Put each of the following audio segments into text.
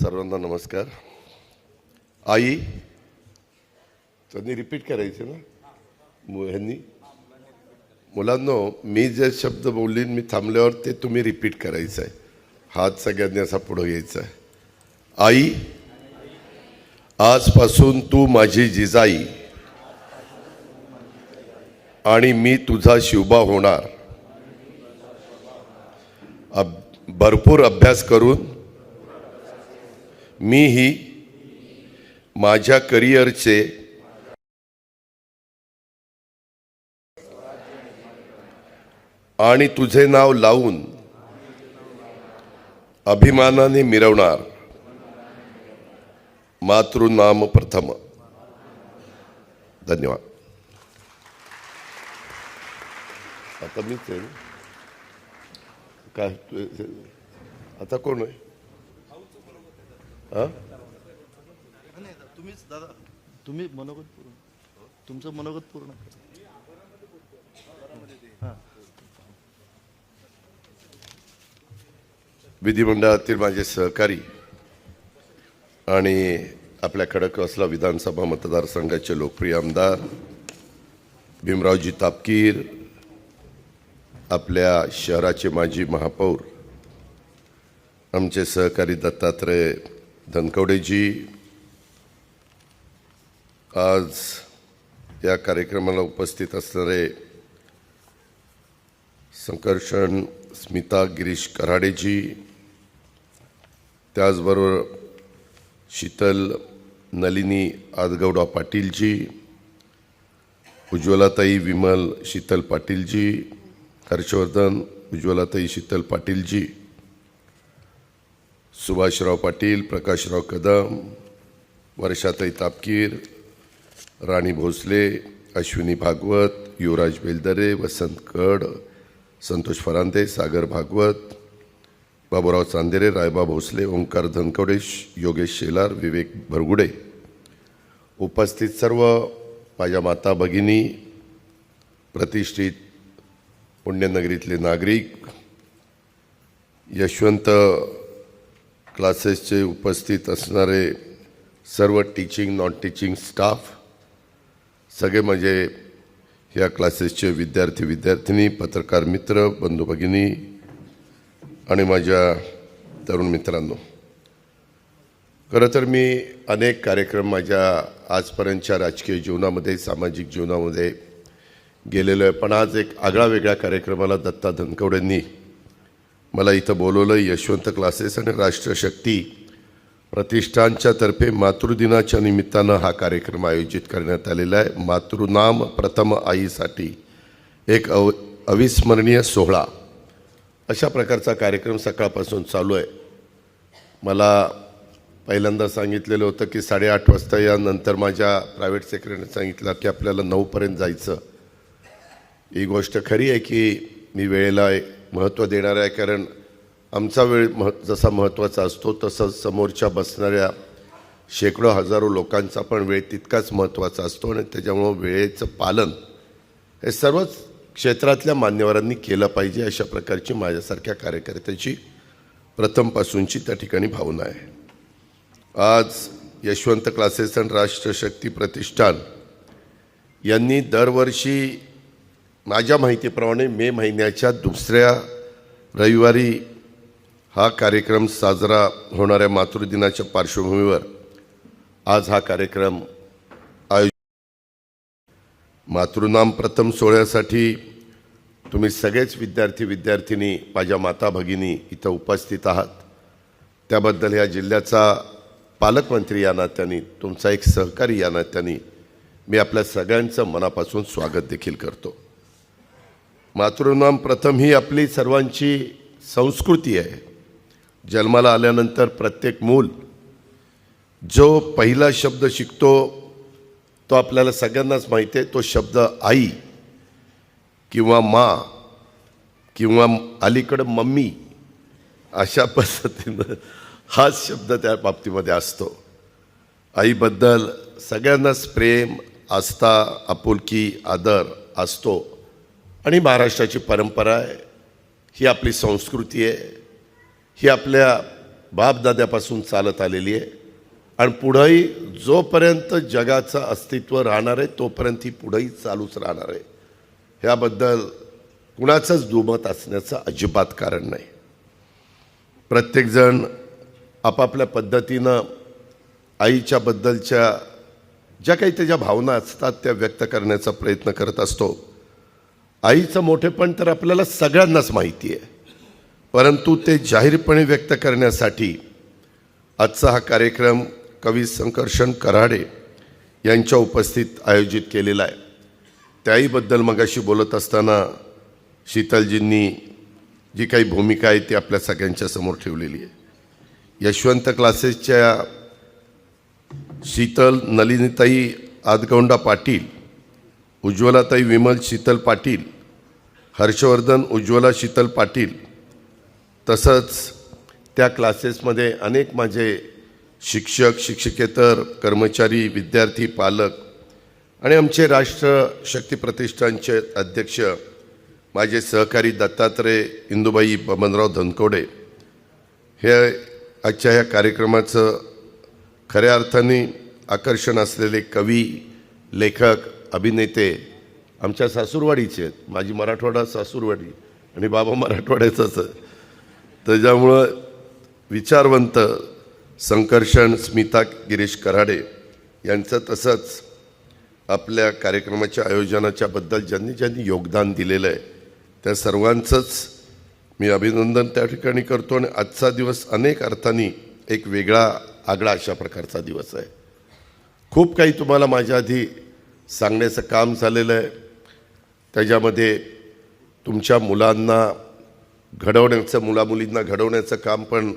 सर्वांना नमस्कार. आई त्यांनी रिपीट करायचे ना? ह्यांनी? मुलांनो मी जे शब्द बोललीन मी थांबल्यावर ते तुम्ही रिपीट करायचं आहे. हात सगळ्यांनी असा पुढं यायचा आहे. आई आजपासून तू माझी जिजाई आणि मी तुझा शिवबा होणार. अब भरपूर अभ्यास करून मीही माझ्या करिअरचे आणि तुझे नाव लावून अभिमानाने मिरवणार मातृनाम प्रथम. धन्यवाद. आता मीच आहे काय आता कोण आहे? तुम्हीच दादा तुम्ही मनोगत पूर्ण. तुमचं मनोगत पूर्ण. विधिमंडळातील माझे सहकारी आणि आपल्या खडकवासला विधानसभा मतदारसंघाचे लोकप्रिय आमदार भीमरावजी तापकीर आपल्या शहराचे माजी महापौर आमचे सहकारी दत्तात्रय धनकवडेजी आज या कार्यक्रमाला उपस्थित असणारे संकर्षण स्मिता गिरीश कराडेजी त्याचबरोबर शीतल नलिनी आदगौडा पाटीलजी उज्ज्वलाताई विमल शीतल पाटीलजी हर्षवर्धन उज्ज्वलाताई शीतल पाटीलजी सुभाषराव पाटील प्रकाशराव कदम वर्षाताई तापकीर राणी भोसले अश्विनी भागवत युवराज बेलदरे वसंत कड संतोष फरांदे सागर भागवत बाबूराव चांदेरे रायबा भोसले ओंकार धनकवडेश योगेश शेलार विवेक भरगुडे. उपस्थित सर्व माझ्या माता भगिनी प्रतिष्ठित पुण्यनगरीतले नागरिक यशवंत क्लासेसचे उपस्थित असणारे सर्व टीचिंग नॉन टीचिंग स्टाफ सगळे माझे या क्लासेसचे विद्यार्थी विद्यार्थिनी पत्रकार मित्र बंधू भगिनी आणि माझ्या तरुण मित्रांनो. खरं तर मी अनेक कार्यक्रम माझ्या आजपर्यंतच्या राजकीय जीवनामध्ये सामाजिक जीवनामध्ये गेलेलो आहे. पण आज एक आगळा वेगळ्या कार्यक्रमाला दत्ता धनकवडेंनी मला इथं बोलवलं यशवंत क्लासेस आणि राष्ट्रशक्ती प्रतिष्ठानच्या तर्फे मातृदिनाच्या निमित्तानं हा कार्यक्रम आयोजित करण्यात आलेला आहे. मातृनाम प्रथम आईसाठी एक अव अविस्मरणीय सोहळा. अशा प्रकारचा कार्यक्रम सकाळपासून चालू आहे. मला पहिल्यांदा सांगितलेलं होतं की साडेआठ वाजता या नंतर माझ्या प्रायव्हेट सेक्रेटरीने सांगितलं की आपल्याला नऊपर्यंत जायचं. ही गोष्ट खरी आहे की मी वेळेला महत्त्व देणार आहे कारण आमचा वेळ मह जसा महत्त्वाचा असतो तसंच समोरच्या बसणाऱ्या शेकडो हजारो लोकांचा पण वेळ तितकाच महत्त्वाचा असतो आणि त्याच्यामुळं वेळेचं पालन हे सर्वच क्षेत्रातल्या मान्यवरांनी केलं पाहिजे अशा प्रकारची माझ्यासारख्या कार्यकर्त्याची प्रथमपासूनची त्या ठिकाणी भावना आहे. आज यशवंत क्लासेस आणि राष्ट्रशक्ती प्रतिष्ठान यांनी दरवर्षी माझ्या माहितीप्रमाणे मे महिन्याच्या दुसऱ्या रविवारी हा कार्यक्रम साजरा होणाऱ्या मातृदिनाच्या पार्श्वभूमीवर आज हा कार्यक्रम आयोजित मातृनाम प्रथम सोहळ्यासाठी तुम्ही सगळेच विद्यार्थी विद्यार्थिनी माझ्या माता भगिनी इथं उपस्थित आहात. त्याबद्दल ह्या जिल्ह्याचा पालकमंत्री या नात्याने तुमचा एक सहकारी या नात्याने मी आपल्या सगळ्यांचं मनापासून स्वागत देखील करतो. मातृनाम प्रथम ही आपली सर्वांची संस्कृती आहे. जन्माला आल्यानंतर प्रत्येक मूल जो पहिला शब्द शिकतो तो आपल्याला सगळ्यांनाच माहिती आहे. तो शब्द आई किंवा मा किंवा अलीकडं मम्मी अशा पद्धतीनं हाच शब्द त्या बाबतीमध्ये असतो. आईबद्दल सगळ्यांनाच प्रेम आस्था आपुलकी आदर असतो. आणि महाराष्ट्राची परंपरा आहे. ही आपली संस्कृती आहे. ही आपल्या बापदाद्यापासून चालत आलेली आहे. आणि पुढंही जोपर्यंत जगाचं अस्तित्व राहणार आहे तोपर्यंत ही पुढंही चालूच राहणार आहे. ह्याबद्दल कुणाचंच दुमत असण्याचं अजिबात कारण नाही. प्रत्येकजण आपापल्या पद्धतीनं आईच्याबद्दलच्या ज्या काही त्याच्या भावना असतात त्या व्यक्त करण्याचा प्रयत्न करत असतो. आईचं मोठेपण तर आपल्याला सगळ्यांनाच माहिती आहे. परंतु ते जाहीरपणे व्यक्त करण्यासाठी आजचा हा कार्यक्रम कवी संकर्षण कराडे यांच्या उपस्थित आयोजित केलेला आहे. त्याहीबद्दल मगाशी बोलत असताना शीतलजींनी जी काही भूमिका आहे ती आपल्या सगळ्यांच्या समोर ठेवलेली आहे. यशवंत क्लासेसच्या शीतल नलिनीताई आदगौंडा पाटील उज्ज्वलाताई विमल शीतल पाटील हर्षवर्धन उज्ज्वला शीतल पाटील तसंच त्या क्लासेसमध्ये अनेक माझे शिक्षक शिक्षकेतर कर्मचारी विद्यार्थी पालक आणि आमचे राष्ट्र शक्ती प्रतिष्ठानचे अध्यक्ष माझे सहकारी दत्तात्रय इंदुबाई बबनराव धनकोडे. हे आजच्या ह्या कार्यक्रमाचं खऱ्या अर्थाने आकर्षण असलेले कवी लेखक अभिनेते आमच्या सासूरवाडीचे आहेत. माझी मराठवाडा सासूरवाडी आणि बाबा मराठवाड्याचाच त्याच्यामुळं विचारवंत संकर्षण स्मिता गिरीश कराडे यांचं तसंच आपल्या कार्यक्रमाच्या आयोजनाच्याबद्दल ज्यांनी ज्यांनी योगदान दिलेलं आहे त्या सर्वांचंच मी अभिनंदन त्या ठिकाणी करतो आणि आजचा दिवस अनेक अर्थाने एक वेगळा आगळा अशा प्रकारचा दिवस आहे. खूप काही तुम्हाला माझ्या आधी सांगण्याचं काम झालेलं आहे. त्याच्यामध्ये तुमच्या मुलांना घडवण्याचं मुलामुलींना घडवण्याचं काम पण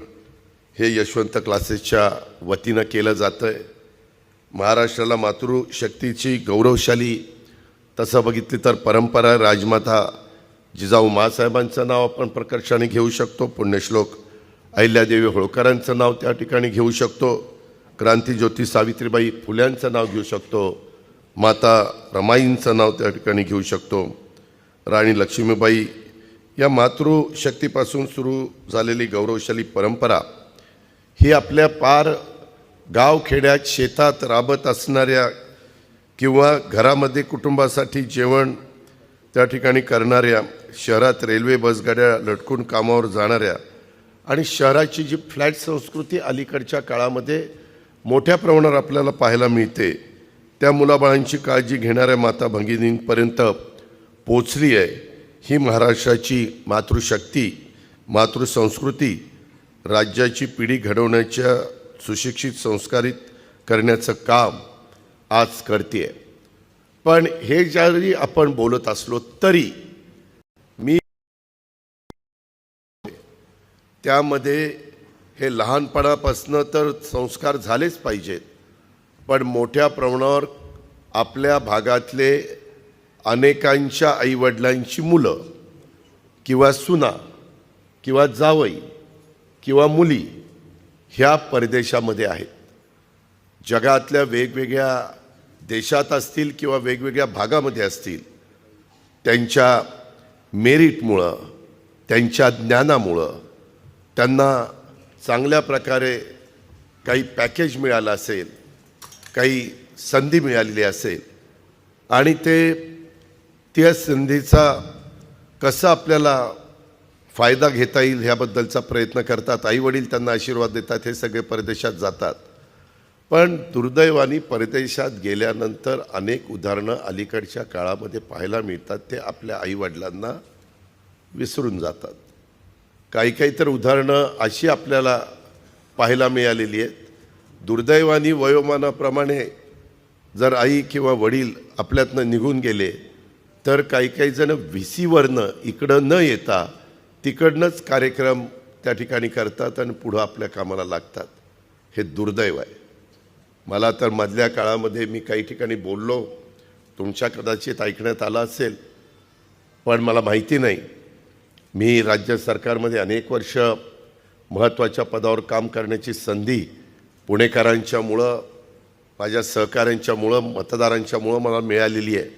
हे यशवंत क्लासेसच्या वतीनं केलं जातं आहे महाराष्ट्राला मातृशक्तीची गौरवशाली तसं बघितली तर परंपरा राजमाता जिजाऊ मासाहेबांचं नाव आपण प्रकर्षाने घेऊ शकतो पुण्यश्लोक अहिल्यादेवी होळकरांचं नाव त्या ठिकाणी घेऊ शकतो क्रांतीज्योती सावित्रीबाई फुल्यांचं नाव घेऊ शकतो माता रमाईंचं नाव त्या ठिकाणी घेऊ शकतो. राणी लक्ष्मीबाई या मातृशक्तीपासून सुरू झालेली गौरवशाली परंपरा ही आपल्या पार गावखेड्यात शेतात राबत असणाऱ्या किंवा घरामध्ये कुटुंबासाठी जेवण त्या ठिकाणी करणाऱ्या शहरात रेल्वे बसगाड्या लटकून कामावर जाणाऱ्या आणि शहराची जी फ्लॅट संस्कृती अलीकडच्या काळामध्ये मोठ्या प्रमाणावर आपल्याला पाहायला मिळते त्या मुलाबाळांची काळजी घेणाऱ्या माता भगिनींपर्यंत पोचली आहे. ही महाराष्ट्राची मातृशक्ती मातृसंस्कृती राज्याची पिढी घडवण्याच्या सुशिक्षित संस्कारित करण्याचं काम आज करते पण हे ज्यावेळी आपण बोलत असलो तरी मी त्यामध्ये हे लहानपणापासनं तर संस्कार झालेच पाहिजेत. पण मोठ्या प्रमाणावर आपल्या भागातले अनेकांच्या आईवडिलांची मुलं किंवा सुना किंवा जावई किंवा मुली ह्या परदेशामध्ये आहेत. जगातल्या वेगवेगळ्या देशात असतील किंवा वेगवेगळ्या भागामध्ये असतील त्यांच्या मेरिटमुळं त्यांच्या ज्ञानामुळं त्यांना चांगल्या प्रकारे काही पॅकेज मिळालं असेल काही संधी मिळालेली असेल आणि ते त्या संधीचा कसा आपल्याला फायदा घेता येईल ह्याबद्दलचा प्रयत्न करतात. आईवडील त्यांना आशीर्वाद देतात हे सगळे परदेशात जातात. पण दुर्दैवाने परदेशात गेल्यानंतर अनेक उदाहरणं अलीकडच्या काळामध्ये पाहायला मिळतात. ते आपल्या आईवडिलांना विसरून जातात. काही काही तर उदाहरणं अशी आपल्याला पाहायला मिळालेली आहेत. दुर्दैवानी वयोमानाप्रमाणे जर आई किंवा वडील आपल्यातनं निघून गेले तर काही काही जण व्ही सीवरनं इकडं न येता तिकडनंच कार्यक्रम त्या ठिकाणी करतात आणि पुढं आपल्या कामाला लागतात. हे दुर्दैव आहे. मला तर मधल्या काळामध्ये मी काही ठिकाणी बोललो तुमच्या कदाचित ऐकण्यात आलं असेल पण मला माहिती नाही. मी राज्य सरकारमध्ये अनेक वर्ष महत्त्वाच्या पदावर काम करण्याची संधी पुणेकरांच्यामुळं माझ्या सहकाऱ्यांच्यामुळं मतदारांच्यामुळं मला मिळालेली आहे.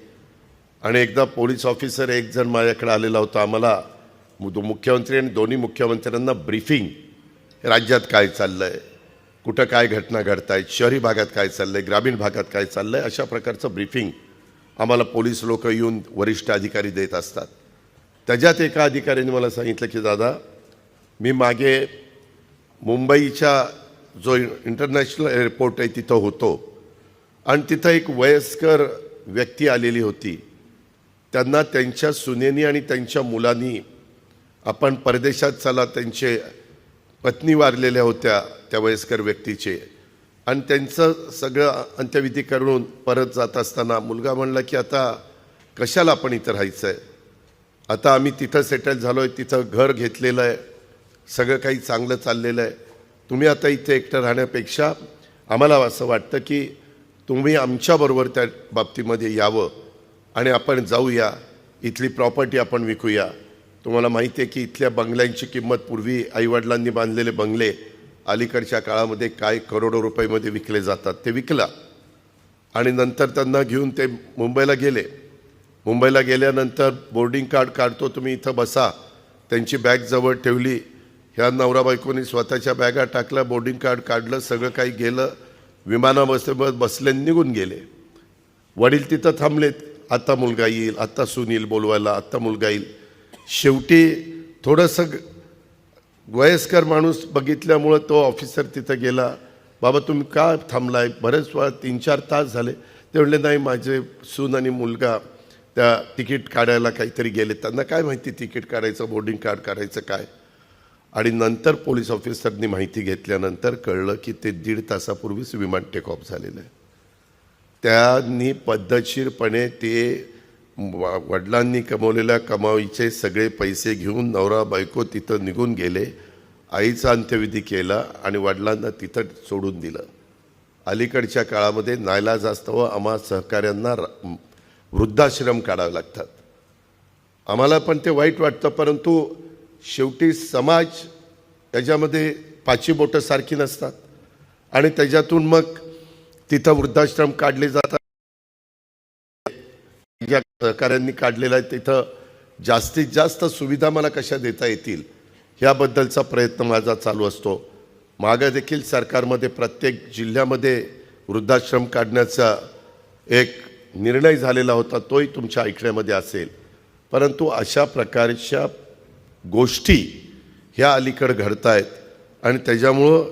आणि एकदा पोलीस ऑफिसर एक जण माझ्याकडे आलेला होता. आम्हाला मुख्यमंत्री आणि दोन्ही मुख्यमंत्र्यांना ब्रीफिंग राज्यात काय चाललं आहे कुठं काय घटना घडत आहेत शहरी भागात काय चाललं आहे ग्रामीण भागात काय चाललं आहे अशा प्रकारचं ब्रीफिंग आम्हाला पोलीस लोक येऊन वरिष्ठ अधिकारी देत असतात. त्याच्यात एका अधिकाऱ्याने मला सांगितलं की दादा मी मागे मुंबईच्या जो इंटरनॅशनल एअरपोर्ट आहे तिथं होतो. आणि तिथं एक वयस्कर व्यक्ती आलेली होती. त्यांना त्यांच्या सुनेनी आणि त्यांच्या मुलांनी आपण परदेशात चला त्यांचे पत्नी वारलेल्या होत्या त्या वयस्कर व्यक्तीचे. आणि त्यांचं सगळं अंत्यविधी करून परत जात असताना मुलगा म्हणला की आता कशाला आपण इथं राहायचं आहे आता आम्ही तिथं सेटल झालो आहे तिथं घर घेतलेलं आहे. सगळं काही चांगलं चाललेलं आहे. तुम्ही आता इथे एकटं राहण्यापेक्षा आम्हाला असं वाटतं की तुम्ही आमच्याबरोबर त्या बाबतीमध्ये यावं आणि आपण जाऊया इथली प्रॉपर्टी आपण विकूया. तुम्हाला माहिती आहे की इथल्या बंगल्यांची किंमत पूर्वी आईवडिलांनी बांधलेले बंगले अलीकडच्या काळामध्ये काय करोडो रुपयामध्ये विकले जातात ते विकला. आणि नंतर त्यांना घेऊन ते मुंबईला गेले. मुंबईला गेल्यानंतर बोर्डिंग कार्ड काढतो तुम्ही इथं बसा. त्यांची बॅग जवळ ठेवली. ह्या नवरा बायकोनी स्वतःच्या बॅगा टाकल्या बोर्डिंग कार्ड काढलं सगळं काही गेलं विमाना बसले निघून गेले. वडील तिथं थांबलेत. आत्ता मुलगा येईल आता सुनील बोलवायला आत्ता मुलगा येईल. शेवटी थोडंसं ग- वयस्कर माणूस बघितल्यामुळं तो ऑफिसर तिथं गेला. बाबा तुम्ही का थांबलाय? बरेच वेळा तीन चार तास झाले. ते म्हणले नाही माझे सून आणि मुलगा त्या तिकीट काढायला काहीतरी गेले त्यांना काय माहिती तिकीट काढायचं बोर्डिंग कार्ड काढायचं काय? आणि नंतर पोलीस ऑफिसरनी माहिती घेतल्यानंतर कळलं की ते दीड तासापूर्वीच विमान टेक ऑफ झालेलं आहे. त्यांनी पद्धतशीरपणे ते व- वडिलांनी कमवलेल्या कमाईचे सगळे पैसे घेऊन नवरा बायको तिथं निघून गेले. आईचा अंत्यविधी केला आणि वडिलांना तिथं सोडून दिलं. अलीकडच्या काळामध्ये नायलाज असतं आम्हा सहकाऱ्यांना र- वृद्धाश्रम काढावे लागतात. आम्हाला पण ते वाईट वाटतं परंतु शेवटी समाज त्याच्यामध्ये पाची बोटं सारखी नसतात. आणि त्याच्यातून मग तिथं वृद्धाश्रम काढले जातात. ज्या सहकाऱ्यांनी काढलेला आहे तिथं जास्तीत जास्त सुविधा मला कशा देता येतील ह्याबद्दलचा प्रयत्न माझा चालू असतो. मागं देखील सरकारमध्ये प्रत्येक जिल्ह्यामध्ये वृद्धाश्रम काढण्याचा एक निर्णय झालेला होता तोही तुमच्या ऐकण्यामध्ये असेल. परंतु अशा प्रकारच्या गोष्टी ह्या अलीकडं घडत आहेत आणि त्याच्यामुळं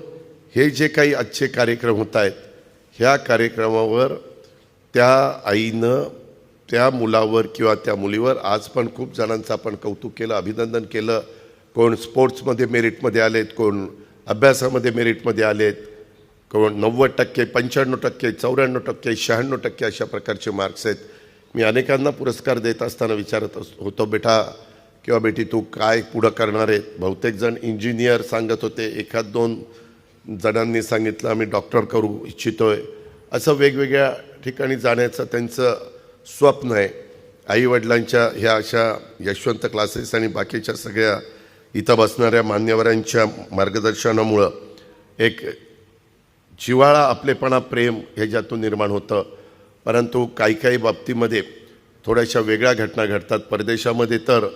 हे जे काही आजचे कार्यक्रम होत आहेत ह्या कार्यक्रमावर त्या आईनं त्या मुलावर किंवा त्या मुलीवर आज पण खूप जणांचं आपण कौतुक केलं अभिनंदन केलं. कोण स्पोर्ट्समध्ये मेरिटमध्ये आलेत कोण अभ्यासामध्ये मेरिटमध्ये आलेत कोण नव्वद टक्के पंच्याण्णव टक्के चौऱ्याण्णव टक्के शहाण्णव टक्के अशा प्रकारचे मार्क्स आहेत. मी अनेकांना पुरस्कार देत असताना विचारत होतो बेटा किंवा बेटी तू काय पुढं करणार आहे? बहुतेक जण इंजिनियर सांगत होते. एखाद दोन जणांनी सांगितलं आम्ही डॉक्टर करू इच्छितो आहे असं वेगवेगळ्या ठिकाणी जाण्याचं त्यांचं स्वप्न आहे. आईवडिलांच्या ह्या अशा यशवंत क्लासेस आणि बाकीच्या सगळ्या इथं बसणाऱ्या मान्यवरांच्या मार्गदर्शनामुळं एक जिव्हाळा आपलेपणा प्रेम ह्याच्यातून निर्माण होतं. परंतु काही काही बाबतीमध्ये थोड्याशा वेगळ्या घटना घडतात. परदेशामध्ये तर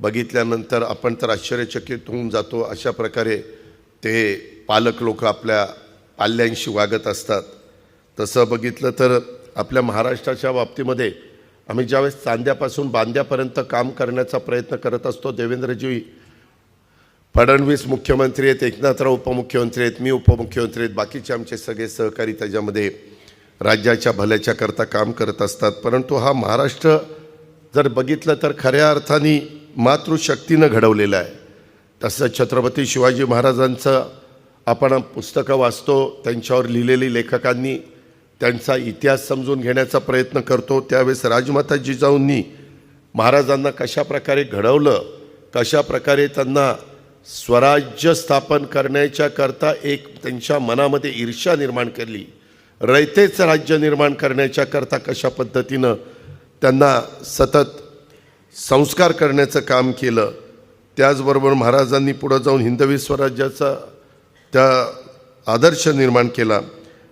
बघितल्यानंतर आपण तर आश्चर्यचकित होऊन जातो. अशा प्रकारे ते पालक लोक आपल्या पाल्यांशी वागत असतात. तसं बघितलं तर आपल्या महाराष्ट्राच्या बाबतीमध्ये आम्ही ज्यावेळेस चांद्यापासून बांद्यापर्यंत काम करण्याचा प्रयत्न करत असतो देवेंद्रजी फडणवीस मुख्यमंत्री आहेत एकनाथराव उपमुख्यमंत्री आहेत मी उपमुख्यमंत्री आहेत बाकीचे आमचे सगळे सहकारी त्याच्यामध्ये राज्याच्या भल्याच्या करता काम करत असतात. परंतु हा महाराष्ट्र जर बघितलं तर खऱ्या अर्थाने मातृशक्तीनं घडवलेलं आहे. तसं छत्रपती शिवाजी महाराजांचं आपण पुस्तकं वाचतो त्यांच्यावर लिहिलेली लेखकांनी त्यांचा इतिहास समजून घेण्याचा प्रयत्न करतो. त्यावेळेस राजमाता जिजाऊंनी महाराजांना कशा प्रकारे घडवलं कशा प्रकारे त्यांना स्वराज्य स्थापन करण्याच्या करता एक त्यांच्या मनामध्ये ईर्ष्या निर्माण केली रयतेचं राज्य निर्माण करण्याच्या करता कशा पद्धतीनं त्यांना सतत संस्कार करण्याचं काम केलं. त्याचबरोबर महाराजांनी पुढं जाऊन हिंदवी स्वराज्याचा त्या आदर्श निर्माण केला.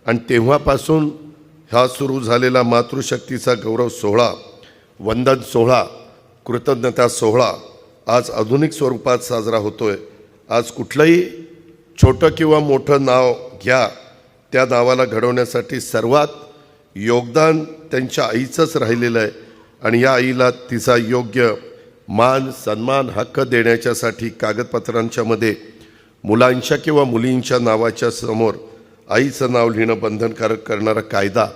आणि तेव्हापासून हा सुरू झालेला मातृशक्तीचा गौरव सोहळा वंदन सोहळा कृतज्ञता सोहळा आज आधुनिक स्वरूपात साजरा होतोय. आज कुठलंही छोटं किंवा मोठं नाव घ्या त्या नावाला घडवण्यासाठी सर्वात योगदान त्यांच्या आईचंच राहिलेलं आहे. आणि या आईला तिचा योग्य मान सन्मान हक्क देण्याच्यासाठी कागदपत्रांच्या मध्ये मुलांच्या किंवा मुलींच्या नावाच्या समोर आईचं नाव लिहिणं बंधनकारक करणारा कायदा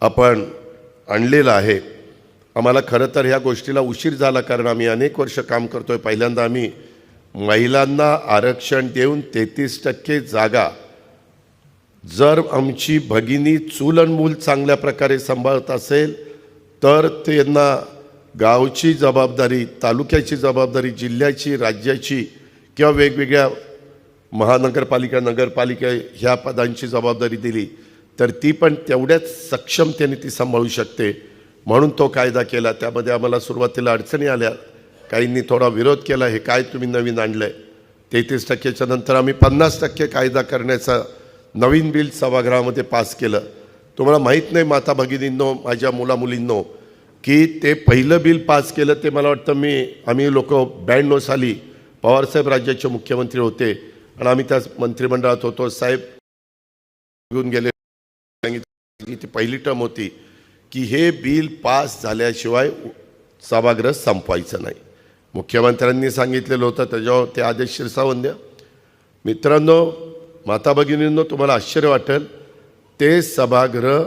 आपण आणलेला आहे. आम्हाला खरं तर ह्या गोष्टीला उशीर झाला कारण आम्ही अनेक वर्ष काम करतोय. पहिल्यांदा आम्ही महिलांना आरक्षण देऊन तेहतीस टक्के जागा जर आमची भगिनी चूल आणि मूल चांगल्या प्रकारे सांभाळत असेल तर त्यांना गावची जबाबदारी तालुक्याची जबाबदारी जिल्ह्याची राज्याची किंवा वेगवेगळ्या महानगरपालिका नगरपालिका ह्या पदांची जबाबदारी दिली तर ती पण तेवढ्याच सक्षमतेने ती सांभाळू शकते. म्हणून तो कायदा केला. त्यामध्ये आम्हाला सुरुवातीला अडचणी आल्या. काहींनी थोडा विरोध केला. हे काय तुम्ही नवीन आणलं आहे तेहतीस टक्क्याच्या नंतर आम्ही पन्नास टक्के कायदा करण्याचा नवीन बिल सभागृहामध्ये पास केलं. तुम्हाला माहीत नाही माता भगिनींनो माझ्या मुलामुलींनो की ते पहिलं बिल पास केलं ते मला वाटतं मी आम्ही लोक ब्याण्णव साली पवारसाहेब राज्याचे मुख्यमंत्री होते. आणि आम्ही त्या मंत्रिमंडळात होतो. साहेब घेऊन गेले. सांगितलं ती पहिली टर्म होती की हे बिल पास झाल्याशिवाय सभागृह संपवायचं नाही. मुख्यमंत्र्यांनी सांगितलेलं होतं त्याच्यावर ते आदेश शिरसावंद्य मित्रांनो माता भगिनींनो तुम्हाला आश्चर्य वाटेल ते सभागृह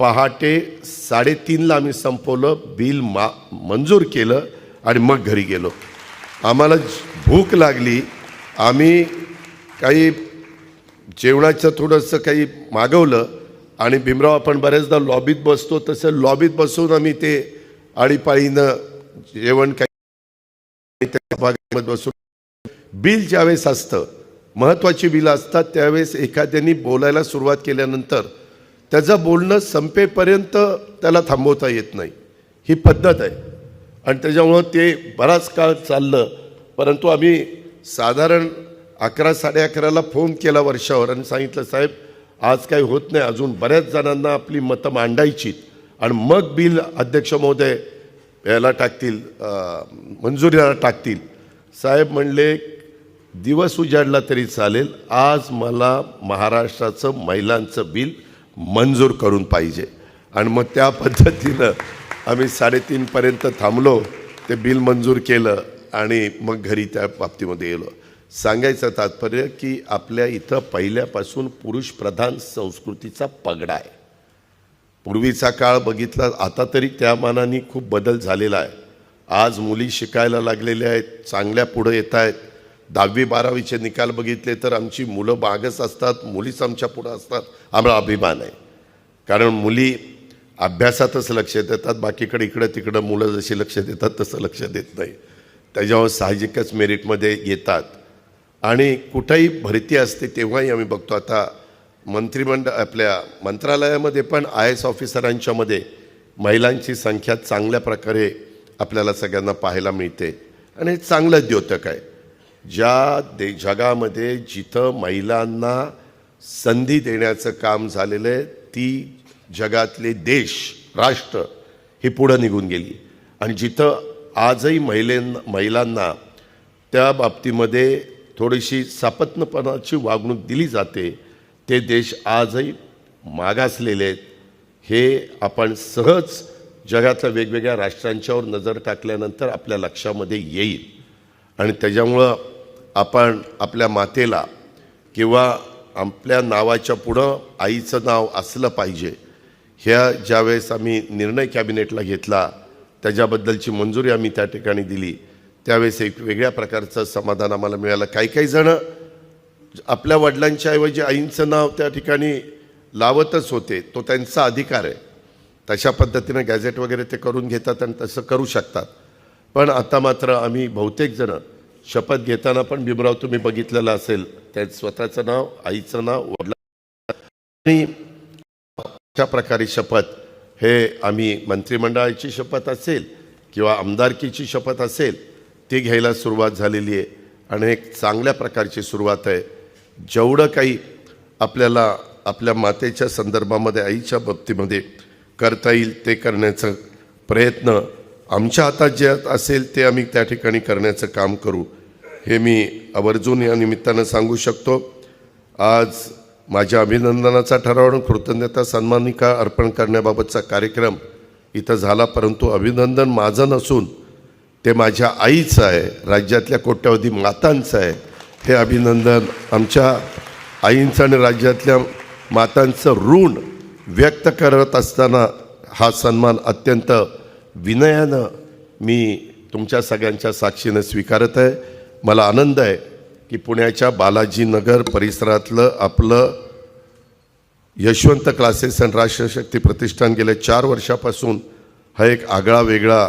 पहाटे साडेतीनला आम्ही संपवलं बिल मा मंजूर केलं आणि मग घरी गेलो. आम्हाला भूक लागली. आम्ही काही जेवणाचं थोडंसं काही मागवलं आणि भीमराव आपण बऱ्याचदा लॉबीत बसतो तसं लॉबीत बसून आम्ही ते आळीपाळीनं जेवण काही त्या बसून बिल ज्यावेळेस असतं महत्त्वाची बिलं असतात त्यावेळेस एखाद्याने बोलायला सुरुवात केल्यानंतर त्याचं बोलणं संपेपर्यंत त्याला थांबवता येत नाही. ही पद्धत आहे. आणि त्याच्यामुळं ते बराच काळ चाललं. परंतु आम्ही साधारण अकरा साडे अकराला फोन केला वर्षावर आणि सांगितलं साहेब आज काही होत नाही. अजून बऱ्याच जणांना आपली मतं मांडायची आणि मग बिल अध्यक्ष महोदय याला टाकतील मंजुरीला टाकतील. साहेब म्हणले दिवस उजाडला तरी चालेल. आज मला महाराष्ट्राचं महिलांचं बिल मंजूर करून पाहिजे. आणि मग त्या पद्धतीनं आम्ही साडेतीनपर्यंत थांबलो ते बिल मंजूर केलं आणि मग घरी त्या बाबतीमध्ये गेलो सांगायचं तात्पर्य की आपल्या इथं पहिल्यापासून पुरुषप्रधान संस्कृतीचा पगडा आहे. पूर्वीचा काळ बघितला आता तरी त्या मानाने खूप बदल झालेला आहे. आज मुली शिकायला लागलेल्या आहेत चांगल्या पुढं येत आहेत. दहावी बारावीचे निकाल बघितले तर आमची मुलं मागच असतात मुलीच आमच्या पुढं असतात आम्हाला अभिमान आहे. कारण मुली अभ्यासातच लक्ष देतात बाकीकडे इकडं तिकडं मुलं जशी लक्ष देतात तसं लक्ष देत नाही. त्याच्यावर साहजिकच मेरिटमध्ये येतात. आणि कुठंही भरती असते तेव्हाही आम्ही बघतो. आता मंत्रिमंडळ आपल्या मंत्रालयामध्ये पण आय एस ऑफिसरांच्यामध्ये महिलांची संख्या चांगल्या प्रकारे आपल्याला सगळ्यांना पाहायला मिळते. आणि चांगलं द्योतक आहे. ज्या दे जगामध्ये जिथं महिलांना संधी देण्याचं काम झालेलं आहे ती जगातले देश राष्ट्र ही पुढं निघून गेली. आणि जिथं आजही महिलें महिलांना त्या बाबतीमध्ये थोडीशी सापत्नपणाची वागणूक दिली जाते ते देश आजही मागासलेले आहेत. हे आपण सहज जगातल्या वेगवेगळ्या राष्ट्रांच्यावर नजर टाकल्यानंतर आपल्या लक्षामध्ये येईल. आणि त्याच्यामुळं आपण आपल्या मातेला किंवा आपल्या नावाच्या पुढं आईचं नाव असलं पाहिजे ह्या ज्यावेळेस आम्ही निर्णय कॅबिनेटला घेतला त्याच्याबद्दलची मंजुरी आम्ही त्या ठिकाणी दिली. त्यावेळेस एक वेगळ्या प्रकारचं समाधान आम्हाला मिळालं. काही काही जणं आपल्या वडिलांच्या ऐवजी आईंचं नाव त्या ठिकाणी लावतच होते. तो त्यांचा अधिकार आहे. तशा पद्धतीनं गॅझेट वगैरे ते करून घेतात आणि तसं करू शकतात. पण आता मात्र आम्ही बहुतेक जणं शपथ घेताना पण भीमराव तुम्ही बघितलेला असेल त्या स्वतःचं नाव आईचं नाव वडिला आणि अशा प्रकारे शपथ हे आम्ही मंत्रिमंडळाची शपथ असेल किंवा आमदारकीची शपथ असेल ती घ्यायला सुरुवात झालेली आहे. आणि एक चांगल्या प्रकारची सुरुवात आहे. जेवढं काही आपल्याला आपल्या मातेच्या संदर्भामध्ये आईच्या बाबतीमध्ये करता येईल ते करण्याचा प्रयत्न आमच्या हातात जे असेल ते आम्ही त्या ठिकाणी करण्याचं काम करू हे मी आवर्जून या निमित्तानं सांगू शकतो. आज माझ्या अभिनंदनाचा ठराव आणि कृतज्ञता सन्मानिका अर्पण करण्याबाबतचा कार्यक्रम इथं झाला परंतु अभिनंदन माझं नसून ते माझ्या आईचं आहे राज्यातल्या कोट्यावधी मातांचं आहे. हे अभिनंदन आमच्या आईंचं आणि राज्यातल्या मातांचं ऋण व्यक्त करत असताना हा सन्मान अत्यंत विनयानं मी तुमच्या सगळ्यांच्या साक्षीनं स्वीकारत आहे. मला आनंद आहे की पुण्याच्या बालाजीनगर परिसरातलं आपलं यशवंत क्लासेस अँड राष्ट्रशक्ती प्रतिष्ठान गेल्या चार वर्षापासून हा एक आगळा वेगळा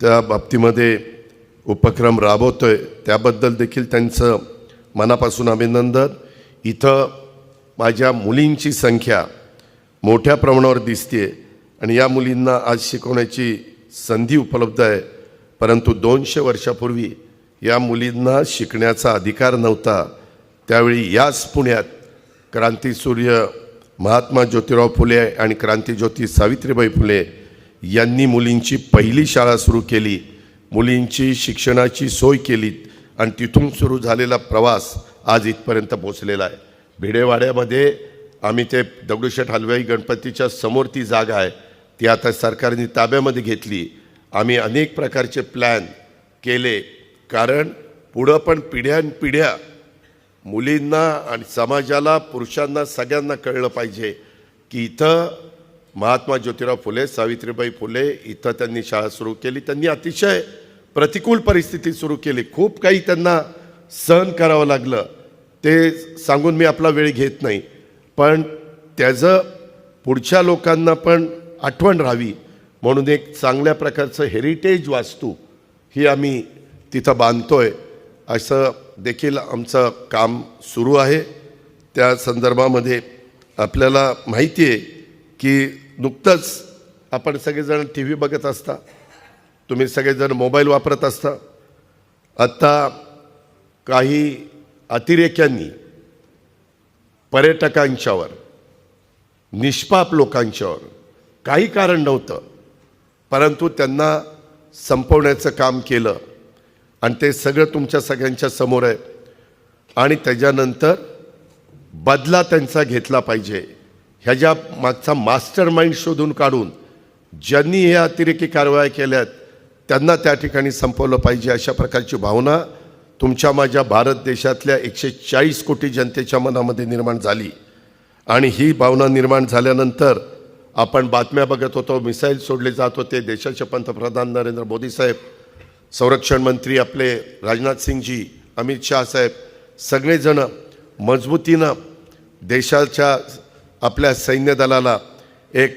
त्या बाबतीमध्ये उपक्रम राबवतो आहे त्याबद्दल देखील त्यांचं मनापासून अभिनंदन. इथं माझ्या मुलींची संख्या मोठ्या प्रमाणावर दिसते आणि या मुलींना आज शिकवण्याची संधी उपलब्ध आहे. परंतु दोनशे वर्षापूर्वी या मुलींना शिकण्याचा अधिकार नव्हता. त्यावेळी याच पुण्यात क्रांतीसूर्य महात्मा ज्योतिराव फुले आणि क्रांतीज्योती सावित्रीबाई फुले यांनी मुलींची पहिली शाळा सुरू केली. मुलींची शिक्षणाची सोय केली आणि तिथून सुरू झालेला प्रवास आज इथपर्यंत पोचलेला आहे. भिडेवाड्यामध्ये आम्ही ते दगडूशेठ हलवाई गणपतीच्या समोर ती जागा आहे. ती आता सरकारने ताब्यामध्ये घेतली. आम्ही अनेक प्रकारचे प्लॅन केले. कारण पुढं पण पिढ्यानपिढ्या मुलींना आणि समाजाला पुरुषांना सगळ्यांना कळलं पाहिजे की इथं महात्मा ज्योतिराव फुले सावित्रीबाई फुले इथं त्यांनी शाळा सुरू केली. त्यांनी अतिशय प्रतिकूल परिस्थिती सुरू केली. खूप काही त्यांना सहन करावं लागलं. ते सांगून मी आपला वेळ घेत नाही. पण त्याचं पुढच्या लोकांना पण आठवण राहावी. म्हणून एक चांगल्या प्रकारचं हेरिटेज वास्तू ही आम्ही तिथं बांधतो आहे असं देखील आमचं काम सुरू आहे. त्या संदर्भामध्ये आपल्याला माहिती आहे की नुकतंच आपण सगळेजण टी व्ही बघत असता. तुम्ही सगळेजण मोबाईल वापरत असता. आत्ता काही अतिरेक्यांनी पर्यटकांच्यावर निष्पाप लोकांच्यावर काही कारण नव्हतं. परंतु त्यांना संपवण्याचं काम केलं. आणि ते सगळं तुमच्या सगळ्यांच्या समोर आहे. आणि त्याच्यानंतर बदला त्यांचा घेतला पाहिजे. ह्याच्या मागचा मास्टर माइंड शोधून काढून ज्यांनी हे अतिरेकी कारवाया केल्यात त्यांना त्या ठिकाणी संपवलं पाहिजे अशा प्रकारची भावना तुमच्या माझ्या भारत देशातल्या एकशे चाळीस कोटी जनतेच्या मनामध्ये निर्माण झाली. आणि ही भावना निर्माण झाल्यानंतर आपण बातम्या बघत होतो मिसाईल सोडले जात होते देशाचे पंतप्रधान नरेंद्र मोदी साहेब संरक्षण मंत्री आपले राजनाथ सिंगजी अमित शाह साहेब सगळेजणं मजबूतीनं देशाच्या आपल्या सैन्य दलाला एक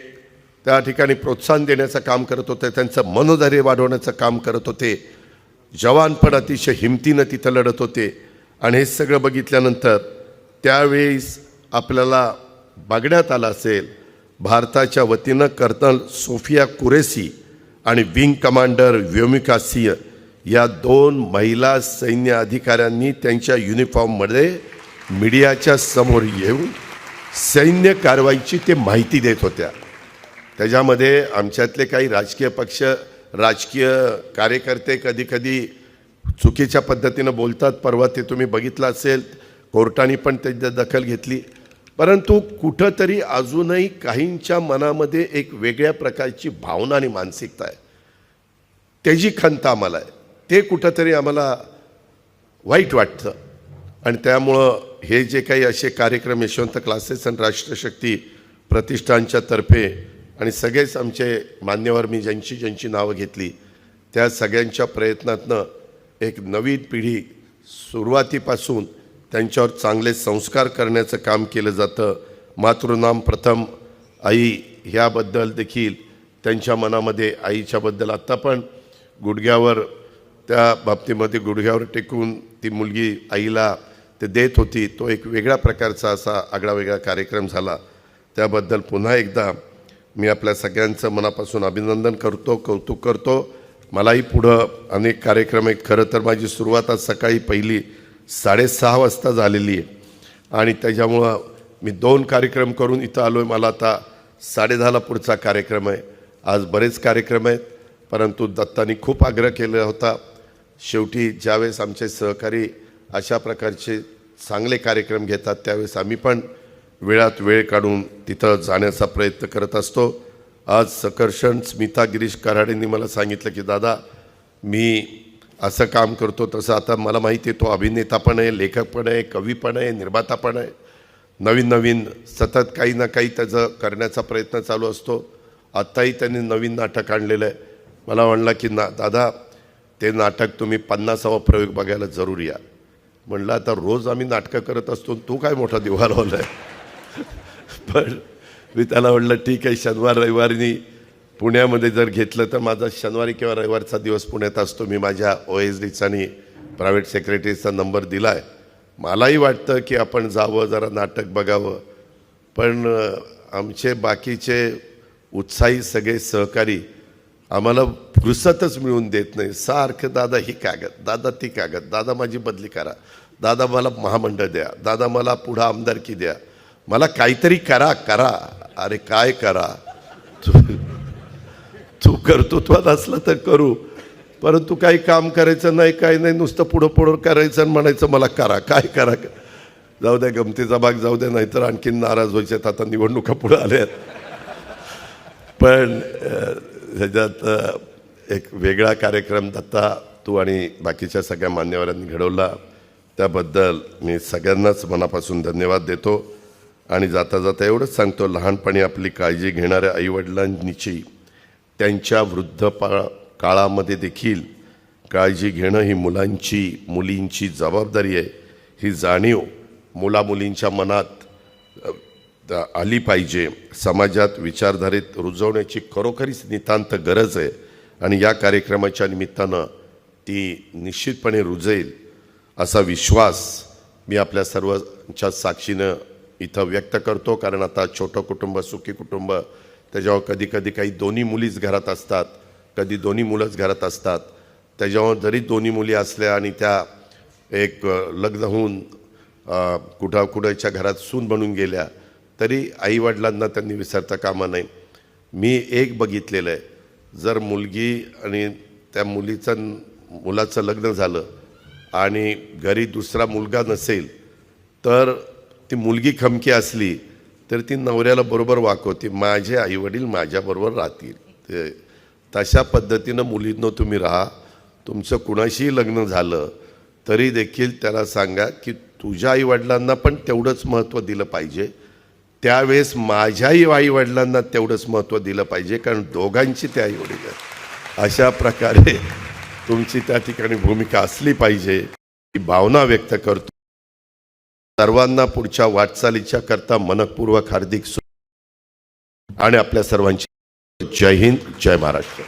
त्या ठिकाणी प्रोत्साहन देण्याचं काम करत होते त्यांचं मनोधैर्य वाढवण्याचं काम करत होते. जवान पण अतिशय हिमतीनं तिथं लढत होते. आणि हे सगळं बघितल्यानंतर त्यावेळेस आपल्याला बघण्यात आलं असेल भारताच्या वतीनं कर्नल सोफिया कुरेसी आणि विंग कमांडर व्योमिका सिंह या दोन महिला सैन्य अधिकाऱ्यांनी त्यांच्या युनिफॉर्ममध्ये मीडियाच्या समोर येऊन सैन्य कारवाईची ते माहिती देत होत्या. त्याच्यामध्ये आमच्यातले काही राजकीय पक्ष राजकीय कार्यकर्ते कधीकधी चुकीच्या पद्धतीनं बोलतात. परवा ते तुम्ही बघितलं असेल कोर्टाने पण त्याची दखल घेतली. परंतु कुठंतरी अजूनही काहींच्या मनामध्ये एक वेगळ्या प्रकारची भावना आणि मानसिकता आहे. त्याची खंत आम्हाला आहे. ते कुठंतरी आम्हाला वाईट वाटतं. आणि त्यामुळं हे जे काही असे कार्यक्रम यशवंत क्लासेस आणि राष्ट्रशक्ती प्रतिष्ठानच्या तर्फे आणि सगळेच आमचे मान्यवर मी ज्यांची ज्यांची नावं घेतली त्या सगळ्यांच्या प्रयत्नातनं एक नवीन पिढी सुरुवातीपासून त्यांच्यावर चांगले संस्कार करण्याचं काम केलं जातं. मातृनाम प्रथम आई ह्याबद्दल देखील त्यांच्या मनामध्ये आईच्याबद्दल आत्ता पण गुडघ्यावर त्या बाबतीमध्ये गुडघ्यावर टेकून ती मुलगी आईला ते देत होती. तो एक वेगळ्या प्रकारचा असा आगळा वेगळा कार्यक्रम झाला. त्याबद्दल पुन्हा एकदा मी आपल्या सगळ्यांचं मनापासून अभिनंदन करतो कौतुक करतो. मलाही पुढं अनेक कार्यक्रम आहेत. खरं तर माझी सुरुवात आज सकाळी पहिली साडेसहा वाजता झालेली आहे. आणि त्याच्यामुळं मी दोन कार्यक्रम करून इथं आलो आहे मला आता साडेदहाला पुढचा कार्यक्रम आहे. आज बरेच कार्यक्रम आहेत. परंतु दत्तानी खूप आग्रह केला होता. शेवटी ज्यावेळेस आमचे सहकारी अशा प्रकारचे चांगले कार्यक्रम घेतात त्यावेळेस आम्ही पण वेळात वेळ काढून तिथं जाण्याचा प्रयत्न करत असतो. आज सकर्षण स्मिता गिरीश कराडेंनी मला सांगितलं की दादा मी असं काम करतो तसं आता मला माहिती आहे तो अभिनेता पण आहे लेखक पण आहे कवी पण आहे निर्माता पण आहे. नवीन नवीन सतत काही ना काही त्याचं करण्याचा प्रयत्न चालू असतो. आत्ताही त्यांनी नवीन नाटक आणलेलं आहे. मला म्हणला की ना दादा ते नाटक तुम्ही पन्नासावा प्रयोग बघायला जरूर या. म्हणलं आता रोज आम्ही नाटकं करत असतो तू काय मोठा दिवा लावला आहे पण मी त्याला म्हणलं ठीक आहे शनिवार रविवारी पुण्यामध्ये जर घेतलं तर माझा शनिवारी किंवा रविवारचा दिवस पुण्यात असतो. मी माझ्या ओ एस डीचा आणि प्रायव्हेट सेक्रेटरीचा नंबर दिला आहे मलाही वाटतं की आपण जावं जरा नाटक बघावं. पण आमचे बाकीचे उत्साही सगळे सहकारी आम्हाला फुरसतच मिळून देत नाही. सारखं दादा ही कागद दादा ती कागद दादा माझी बदली करा दादा मला महामंडळ द्या दादा मला पुढं आमदारकी द्या मला काहीतरी करा करा. अरे काय करा? तू कर्तृत्वात असलं तर करू. परंतु काही काम करायचं नाही काही नाही नुसतं पुढं पुढं करायचं आणि म्हणायचं मला करा काय करा जाऊ द्या गमतीचा भाग जाऊ द्या नाहीतर आणखीन नाराज व्हायच्यात आता निवडणुका पुढं आल्यात पण ह्याच्यात एक वेगळा कार्यक्रम दत्ता तू आणि बाकीच्या सगळ्या मान्यवरांनी घडवला. त्याबद्दल मी सगळ्यांनाच मनापासून धन्यवाद देतो. आणि जाता जाता एवढंच सांगतो लहानपणी आपली काळजी घेणाऱ्या आईवडिलांची त्यांच्या वृद्ध पा काळामध्ये देखील काळजी घेणं ही मुलांची मुलींची जबाबदारी आहे. ही जाणीव मुलामुलींच्या मनात आली पाहिजे. समाजात विचारधारेत रुजवण्याची खरोखरीच नितांत गरज आहे. आणि या कार्यक्रमाच्या निमित्तानं ती निश्चितपणे रुजेल असा विश्वास मी आपल्या सर्वांच्या साक्षीनं इथं व्यक्त करतो. कारण आता छोटं कुटुंब सुखी कुटुंब त्याच्यावर कधी कधी काही दोन्ही मुलीच घरात असतात कधी दोन्ही मुलंच घरात असतात. त्याच्यावर जरी दोन्ही मुली असल्या आणि त्या एक लग्न होऊन कुठं कुठंच्या घरात सून बनून गेल्या तरी आईवडिलांना त्यांनी विसरता कामा नाही मी एक बघितलेलं आहे. जर मुलगी आणि त्या मुलीचं मुलाचं लग्न झालं आणि घरी दुसरा मुलगा नसेल तर ती मुलगी खमकी असली तर ती नवऱ्याला बरोबर वाकवते माझे आईवडील माझ्याबरोबर राहतील. ते तशा पद्धतीनं मुलींनो तुम्ही राहा. तुमचं कुणाशीही लग्न झालं तरी देखील त्याला सांगा की तुझ्या आईवडिलांना पण तेवढंच महत्त्व दिलं पाहिजे. त्यावेळेस माझ्याही आईवडिलांना तेवढंच महत्त्व दिलं पाहिजे कारण दोघांची ते आईवडील अशा प्रकारे तुमची त्या ठिकाणी भूमिका असली पाहिजे ही भावना व्यक्त करतो. सर्वांना पुढच्या वाटचालीच्या करता मनपूर्वक हार्दिक आणि आपल्या सर्वांची जय हिंद जय महाराष्ट्र.